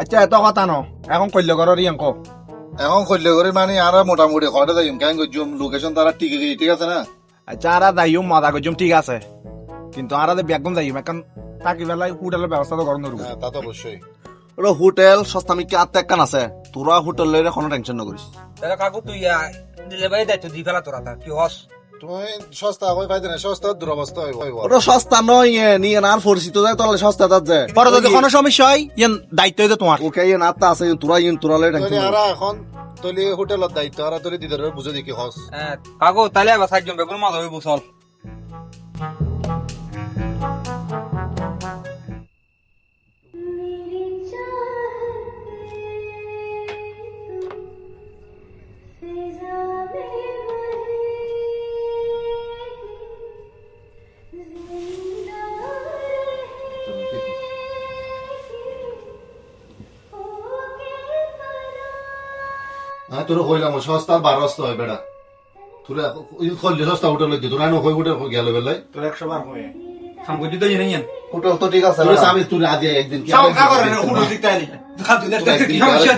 আচ্ছা এত কথা ন। এখন কল্য করার ইয়াঙ্ক এখন করে মানে আর মোটামুটি ঘরে যাইম কেন করছুম লোকেশন তারা টিকে গেছে ঠিক আছে না? আচ্ছা আরা যাইম মজা করছুম ঠিক আছে। কিন্তু আরা ব্যাগম যাইম এখন থাকি বেলায় হোটেলের ব্যবস্থা তো করুন হ্যাঁ তা তো অবশ্যই ওরা হোটেল সস্তা মিকি আত্মা একখান আছে। তোরা হোটেল লইলে কোনো টেনশন নকরিস তাহলে কাকু তুই ডেলিভারি দায়িত্ব দি ফেলা তোরা তা কি হস সস্তা নয় ইয়ে, নিয়ে আর পরিচিত যায় তাহলে সস্তা তার যায়। পরে যদি কোনো সমস্যা হয় ইয়ান দায়িত্ব হইতো তোমার। ওকে ইয়ে আত্মা আছে ইয়ে তোরা ইয়ে তোরা লইলে তলি টেনশন আর এখন তলি হোটেলের দায়িত্ব আর তলি দিদার বুঝে দেখি হস। কাকু তাহলে এবার সাতজন বেগুন মাছ হইব চল হ্যাঁ তোর কইলাম সস্তা বারস্ত হয় বেড়া। তোর করলে সস্তা হোটেল লইতে তোর আনো কই হোটেল গেল বেলাই তোর একশো বার হয়ে সামগজি তো জেনে ইয়ান হোটেল তো ঠিক আছে তোর আমি তুই আজ একদিন কি সামকা করে হুডু দিতে আইলি। খাতু দেখতে কি সমস্যা